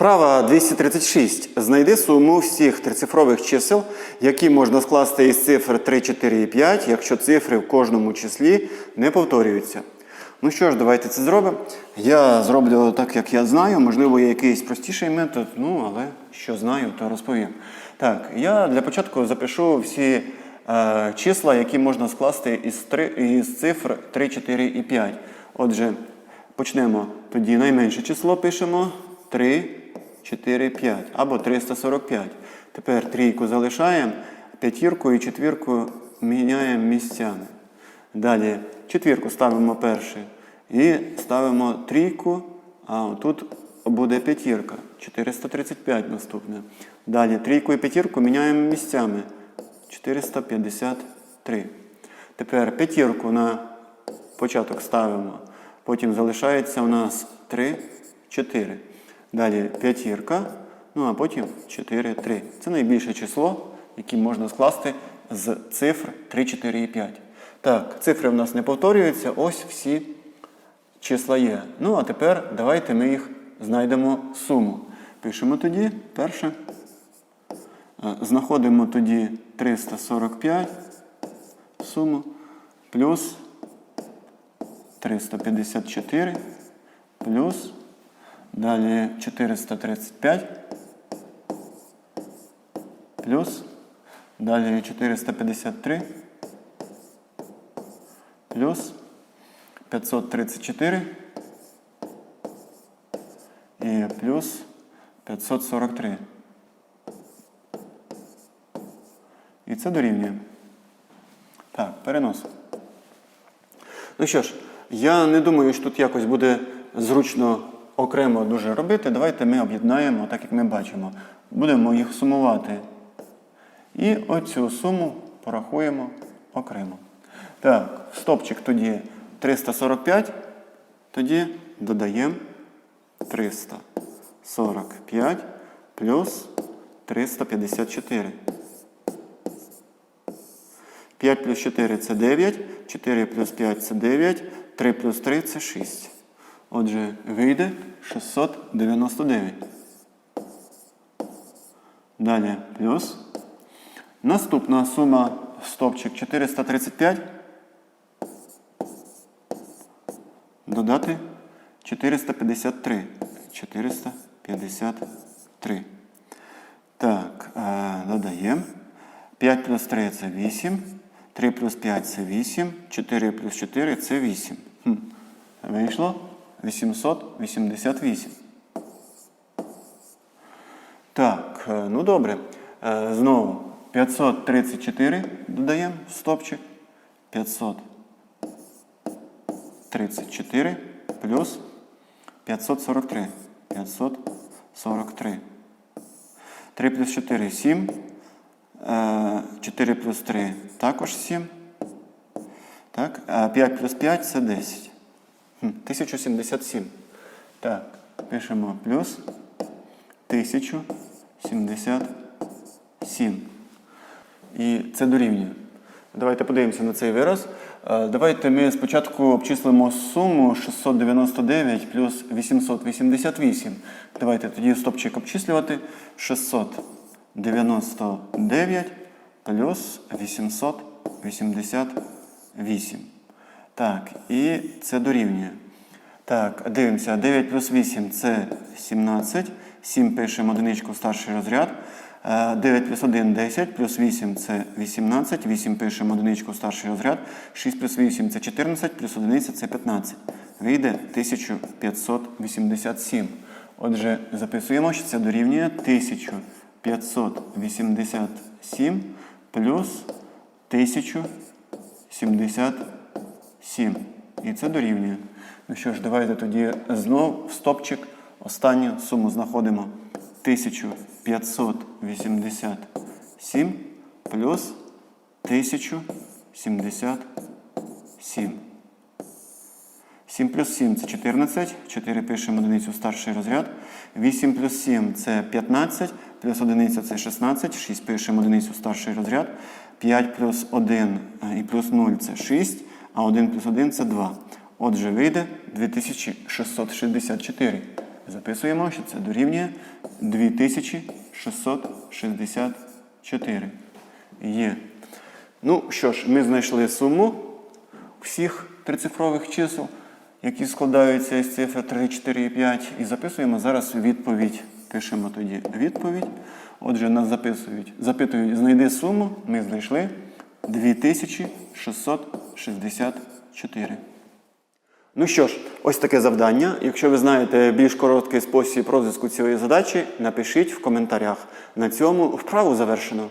Вправа 236. Знайди суму всіх трицифрових чисел, які можна скласти із цифр 3, 4 і 5, якщо цифри в кожному числі не повторюються. Ну що ж, давайте це зробимо. Я зроблю так, як я знаю. Можливо, є якийсь простіший метод, ну але що знаю, то розповім. Так, я для початку запишу всі е, числа, які можна скласти із, три, із цифр 3, 4 і 5. Отже, почнемо тоді найменше число пишемо 3, 4, 5 або 345. Тепер трійку залишаємо, п'ятірку і четвірку міняємо місцями. Далі четвірку ставимо перше і ставимо трійку, а тут буде п'ятірка. 435 наступне. Далі трійку і п'ятірку міняємо місцями. 453. Тепер п'ятірку на початок ставимо. Потім залишається у нас 3, 4. Далі п'ятірка, ну а потім 4, 3. Це найбільше число, яке можна скласти з цифр 3, 4 і 5. Так, цифри в нас не повторюються, ось всі числа є. Ну, а тепер давайте ми їх знайдемо суму. Пишемо тоді перше. Е, Знаходимо тоді 345 суму плюс 354 плюс далі 435 плюс далі 453 плюс 534 і плюс 543. І це дорівнює. Так, перенос. Ну що ж, я не думаю, що тут якось буде зручно окремо дуже робити. Давайте ми об'єднаємо, так як ми бачимо. Будемо їх сумувати. І оцю суму порахуємо окремо. Так, стопчик тоді 345, тоді додаємо 345 плюс 354. 5 плюс 4 це 9, 4 плюс 5 це 9, 3 плюс 3 це 6. Отже, вийде 699. Далі плюс. Наступна сума стопчик 435. Додати 453. 453. Так, е, додаємо. 5 плюс 3 це 8. 3 плюс 5 це 8. 4 плюс 4 це 8. Хм. Вийшло 888. Так, е, ну добре. Е, Знову 534 додаємо стопчик. 534 плюс 543. 543. 3 плюс 4 7. 4 плюс 3 також 7. Так, 5 плюс 5 це 10. Хм, 1077. Так, пишемо плюс 1077. І це дорівнює. Давайте подивимося на цей вираз. Е, Давайте ми спочатку обчислимо суму 699 плюс 888. Давайте тоді стопчик обчислювати. 699 плюс 888. Так, і це дорівнює. Так, дивимося. 9 плюс 8 це 17. 7 пишемо одиничку в старший розряд. Е, 9 плюс 1 10, плюс 8 це 18. 8 пишемо одиничку в старший розряд. 6 плюс 8 це 14, плюс 1 це 15. Вийде 1587. Отже, записуємо, що це дорівнює 1587 плюс 1077. І це дорівнює. Ну що ж, давайте тоді знов в стопчик останню суму знаходимо 1587 плюс 1077. 7 плюс 7 це 14. 4 пишемо одиницю старший розряд. 8 плюс 7 це 15, плюс одиниця це 16. 6 пишемо одиницю старший розряд. 5 плюс 1 і плюс 0 це 6, а 1 плюс 1 це 2. Отже, вийде 2664. Записуємо, що це дорівнює 2664. Є. Ну що ж, ми знайшли суму всіх трицифрових чисел, які складаються із цифр 3, 4 і 5. І записуємо зараз відповідь. Пишемо тоді відповідь. Отже, нас записують, запитують, знайди суму. Ми знайшли 2664. Ну що ж, ось таке завдання. Якщо ви знаєте більш короткий спосіб розв'язку цієї задачі, напишіть в коментарях. На цьому вправу завершено.